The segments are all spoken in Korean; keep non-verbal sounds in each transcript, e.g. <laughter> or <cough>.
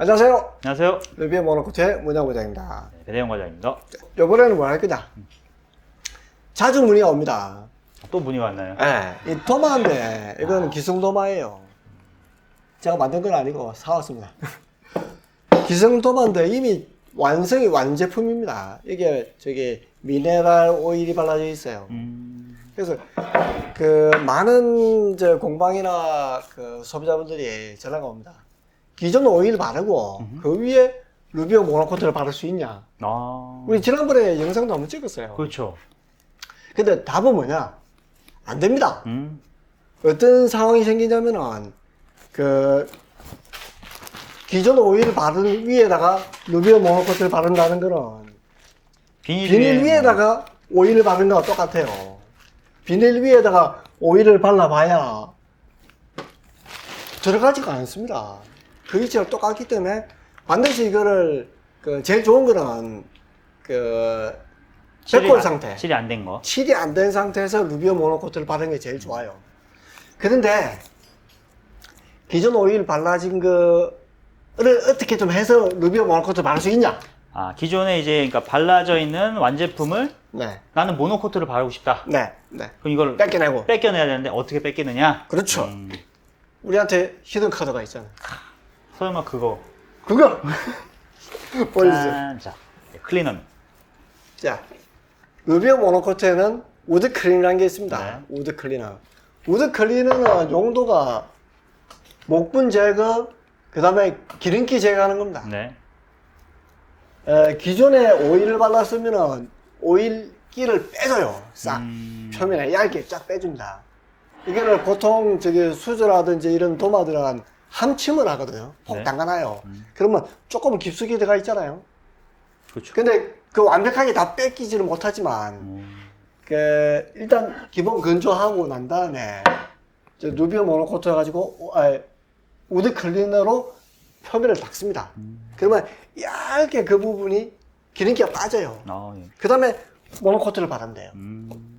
안녕하세요. 안녕하세요. 루비의 모노코트의 문양부장입니다. 네, 배대영 과장입니다. 이번에는 뭐할 거냐? 자주 문의가 옵니다. 또 문의가 왔나요? 이 도마인데 이거는 기승도마예요. 제가 만든 건 아니고 사왔습니다. <laughs> 기승도마인데 이미 완성이 완제품입니다. 이게 저기 미네랄 오일이 발라져 있어요. 음, 그래서 그 많은 저 공방이나 그 소비자분들이 전화가 옵니다. 기존 오일 바르고 그 위에 루비오 모노코트를 바를 수 있냐? 아, 우리 지난번에 영상도 한번 찍었어요. 그렇죠. 근데 답은 뭐냐? 안 됩니다. 음, 어떤 상황이 생기냐면은 그 기존 오일 바른 위에다가 루비오 모노코트를 바른다는 거는 비닐, 비닐 위에 위에다가 오일을 바른 거와 똑같아요. 비닐 위에다가 오일을 발라봐야 들어가지가 않습니다. 그 위치가 똑같기 때문에 반드시 이거를 그 제일 좋은 거는 그 백골 안- 상태. 칠이 안 된 거. 칠이 안 된 상태에서 루비오 모노코트를 바르는 게 제일 좋아요. 그런데 기존 오일 발라진 거를 어떻게 좀 해서 루비오 모노코트 바를 수 있냐? 아, 기존에 이제 그러니까 발라져 있는 완제품을 네, 나는 모노코트를 바르고 싶다. 네, 네. 그럼 이걸 뺏겨내고. 뺏겨내야 되는데 어떻게 뺏기느냐? 그렇죠. 음, 우리한테 히든 카드가 있잖아요. 설마 그거. 그거 <laughs> 보여주세요. 짠, 자, 네, 클리너입니다. 자, 루비오 모노코트에는 우드 클리너라는 게 있습니다. 네. 우드 클리너. 우드 클리너는 용도가 목분 제거, 그 다음에 기름기 제거하는 겁니다. 네. 에, 기존에 오일을 발랐으면은 오일기를 빼줘요. 싹. 음, 표면에 얇게 쫙 빼줍니다. 이거를 보통 저기 수저라든지 이런 도마들은 함침을 하거든요. 폭 네. 담가놔요. 그러면 조금 깊숙이 들어가 있잖아요. 그렇죠. 근데 그 완벽하게 다 뺏기지는 못하지만 음, 그 일단 기본 건조하고 난 다음에 저 루비오 모노코트 해가지고 오- 아, 우드 클리너로 표면을 닦습니다. 그러면 얇게 그 부분이 기름기가 빠져요. 아, 예. 그 다음에 모노코트를 바른대요. 음,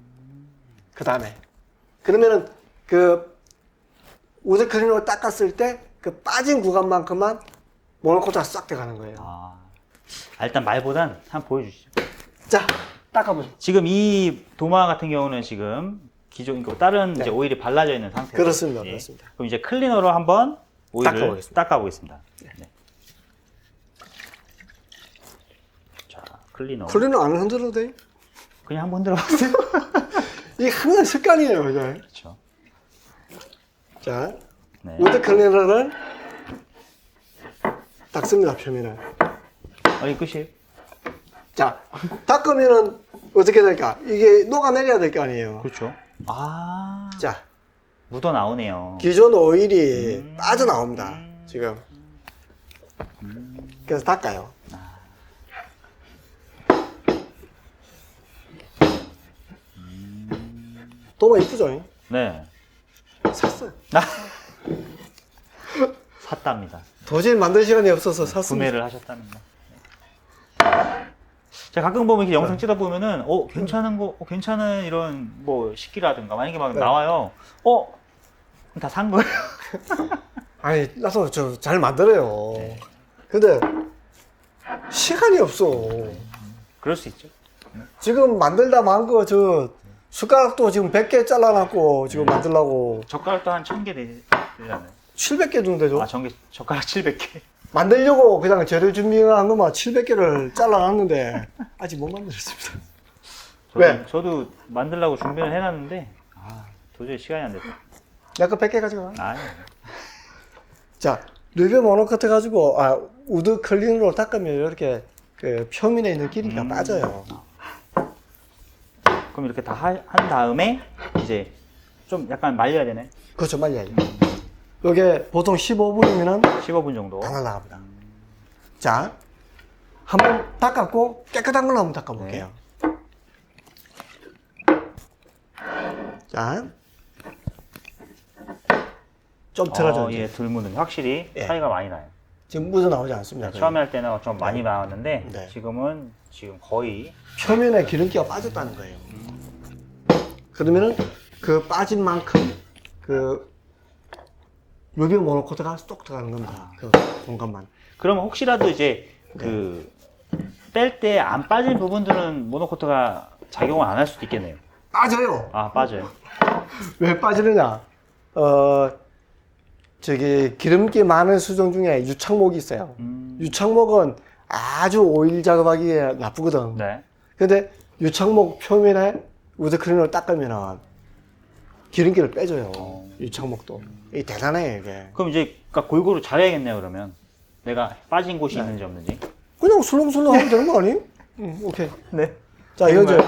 그 다음에 그러면은 그 우드 클리너로 닦았을 때 그 빠진 구간만큼만 모노코트가 싹 들어가는 거예요. 아. 아, 일단 말보단 한번 보여주시죠. 자, 닦아보죠. 지금 이 도마 같은 경우는 지금 기존 그 다른 네. 이제 오일이 발라져 있는 상태. 그렇습니다. 그렇습니다. 그럼 이제 클리너로 한번 오일을 닦아보겠습니다. 닦아보겠습니다. 네. 자, 클리너. 클리너 안 흔들어도 돼요? 그냥 한번 흔들어 봤어요. <laughs> 이게 항상 습관이에요, 이거. 그렇죠. 자, 네. 우드 클리너를 닦습니다, 표면을. 어, 이 끝이에요. 자, 닦으면은 어떻게 될까? 이게 녹아내려야 될 거 아니에요. 그렇죠. 아, 자, 묻어 나오네요. 기존 오일이 음. 빠져 나옵니다, 음. 지금. 그래서 닦아요. 도마 이쁘죠? 네. 샀어요. <laughs> 아. 샀답니다. 도저히 만들 시간이 없어서 샀습니다. 구매를 하셨답니다. 제가 가끔 보면 이렇게 네. 영상 찍다 보면은 어 괜찮은 거 어, 괜찮은 이런 뭐 식기라든가 만약에 막 네. 나와요. 어? 다 산 거예요. <laughs> 아니, 나도 저 잘 만들어요. 네. 근데 시간이 없어. 그럴 수 있죠. 지금 만들다 만 거 저 숟가락도 지금 100개 잘라놨고 지금 네. 만들라고 젓가락도 한 1000개 되잖아요. 700개 정도 되죠. 아, 전개 젓가락 700개. 만들려고 그냥 재료 준비한 것만 700개를 잘라놨는데 아직 못 만들었습니다. 저도, 왜? 저도 만들려고 준비를 해놨는데 아, 도저히 시간이 안 됐다. 내가 100개 가져가. 아, 자, 르베 모노커트 가지고 아 우드 클린으로 닦으면 이렇게 그 표면에 있는 기름기가 음. 빠져요. 그럼 이렇게 다 한 다음에 이제 좀 약간 말려야 되네. 그렇죠, 말이야죠. 이게 보통 15분이면은 15분 정도. 다 날라갑니다. 자, 한번 닦았고 깨끗한 걸로 한번 닦아볼게요. 자, 좀 틀어져. 어, 예, 들무는 확실히 예. 차이가 많이 나요. 지금 묻어 나오지 않습니다. 네, 처음에 할 때는 좀 많이 나왔는데 네. 지금은 지금 거의 표면에 기름기가 빠졌다는 거예요. 그러면은 그 빠진 만큼 그 루비 모노코트가 쏙 들어가는 겁니다. 그 공간만. 그러면 혹시라도 이제 그 뺄 때 안 빠진 부분들은 모노코트가 작용을 안 할 수도 있겠네요. 빠져요. 아 빠져요. <laughs> 왜 빠지느냐? 어, 저기 기름기 많은 수정 중에 유착목이 있어요. 음, 유착목은 아주 오일 작업하기에 나쁘거든. 네. 근데 유착목 표면에 우드크린을 닦으면 기름기를 빼줘요. 어. 유착목도. 이게 대단해, 이게. 그럼 이제 그러니까 골고루 잘해야겠네요. 그러면 내가 빠진 곳이 있는지 없는지. 그냥 술렁술렁 하면 되는 거 아니? 응, 오케이. 네. 자, 이거 이제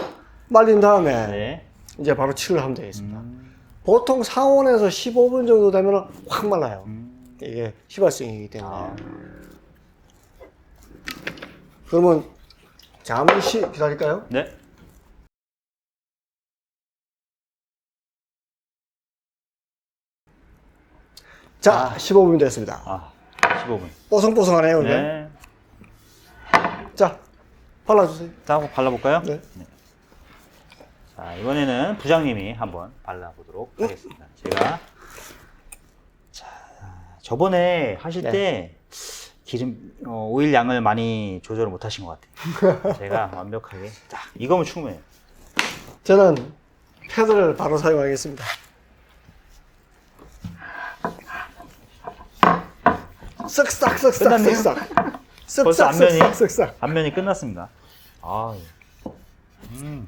말린 다음에 네. 이제 바로 칠을 하면 되겠습니다. 음, 보통 상온에서 15분 정도 되면 확 말라요. 음. 이게 휘발성이기 때문에. 아. 그러면 잠시 기다릴까요? 네. 자, 15분이 됐습니다. 아 15분. 뽀송뽀송하네요, 이제. 네. 자, 발라주세요. 자 한번 발라볼까요? 네. 자 이번에는 부장님이 한번 발라보도록 하겠습니다. 제가 자 저번에 하실 네. 때 기름 어, 오일 양을 많이 조절을 못 하신 것 같아요. <laughs> 제가 완벽하게 자 이거면 충분해요. 저는 패드를 바로 사용하겠습니다. 쓱싹 쓱싹 끝났네요? 쓱싹 쓱싹 벌써 앞면이? 쓱싹 쓱싹 앞면이 끝났습니다. 아, 음,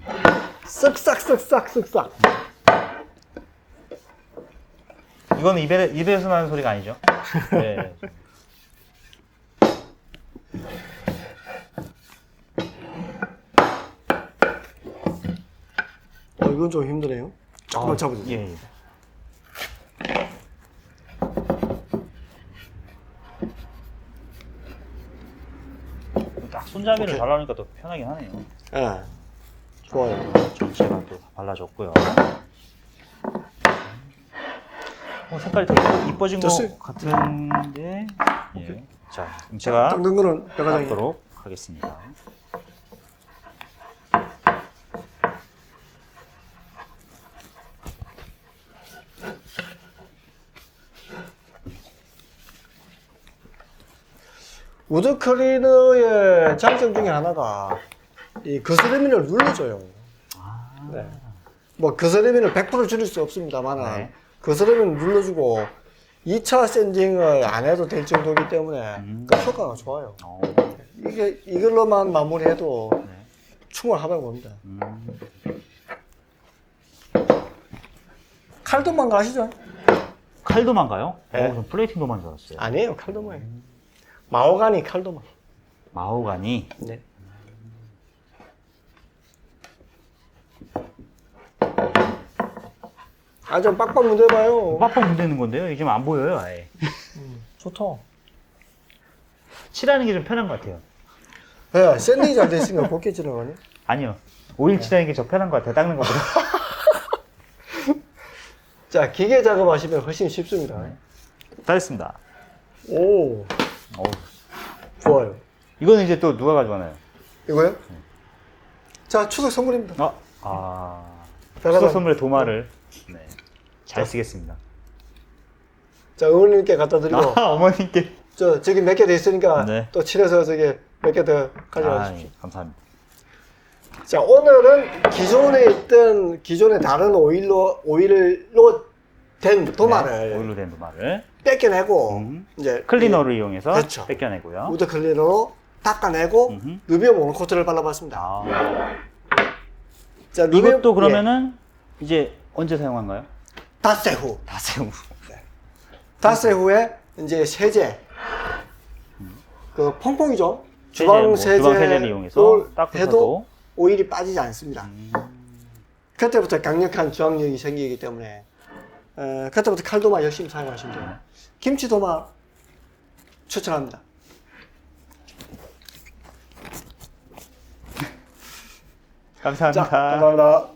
쓱싹 쓱싹 쓱싹 이거는 입에 입에서 나는 소리가 아니죠? <laughs> 네. 어, 이건 좀 힘드네요. 조금만 아, 잡아주세요. 예, 예. 손잡이를 오케이. 발라놓으니까 더 편하긴 하네요. 예. 좋아요. 전체가 또 발라줬고요. 어, 색깔이 되게 이뻐진 것 됐어요. 같은데. 예. 자, 그럼 제가 닦는 거는 백과장님. 닦도록 하겠습니다. 우드 클리너의 장점 중에 하나가 이 거스레민을 눌러줘요. 네. 뭐 거스레민을 100% 줄일 수 없습니다만 네. 거스레민을 눌러주고 2차 샌딩을 안 해도 될 정도이기 때문에 음. 그 효과가 좋아요. 어, 이게 이걸로만 마무리해도 네. 충분하다고 봅니다. 음, 칼도만 가시죠? 칼도만 가요? 네. 어, 전 플레이팅도만 줄 알았어요. 아니에요, 칼도만. 마오가니 칼도만. 마호가니. 네. 아, 좀 빡빡 문대봐요. 빡빡 문대는 건데요. 이게 지금 안 보여요, 아예. 좋다. 칠하는 게 좀 편한 것 같아요. 예, 샌딩이 잘 됐으니까 곱게 지나가네. 아니요. 오일 칠하는 게더 편한 것 같아요. 닦는 것보다. <laughs> 자, 기계 작업하시면 훨씬 쉽습니다. 다 됐습니다. 오, 어우. 좋아요. 이거는 이제 또 누가 가져가나요? 이거요? 자, 추석 선물입니다. 아, 아. 추석 선물의 도마를 네. 잘 쓰겠습니다. 자, 어머님께 갖다 드리고, 아, <laughs> 어머님께. 저, 저기 몇개돼 있으니까 네. 또 칠해서 저기 몇 개 더 아, 가져가십시오. 예, 감사합니다. 자, 오늘은 기존에 있던, 기존의 다른 오일로, 오일로 된 도마를 네, 오일로 된 도마를 뺏겨내고, 음. 이제. 클리너를 이용해서 그렇죠. 뺏겨내고요. 우드 클리너로 닦아내고, 음흠. 루비오 모노코트를 발라봤습니다. 아, 자, 루비오- 이것도 예, 그러면은 이제 언제 사용한가요? 닷새 후. 닷새 후. 닷새 후에 이제 세제. 그 퐁퐁이죠. 세제, 뭐 주방 세제. 주방 세제를 이용해서 해도 오일이 빠지지 않습니다. 음, 그때부터 강력한 저항력이 생기기 때문에 어, 그때부터 칼도마 열심히 사용하시면 돼요. 김치도마 추천합니다. 자, 감사합니다. 감사합니다.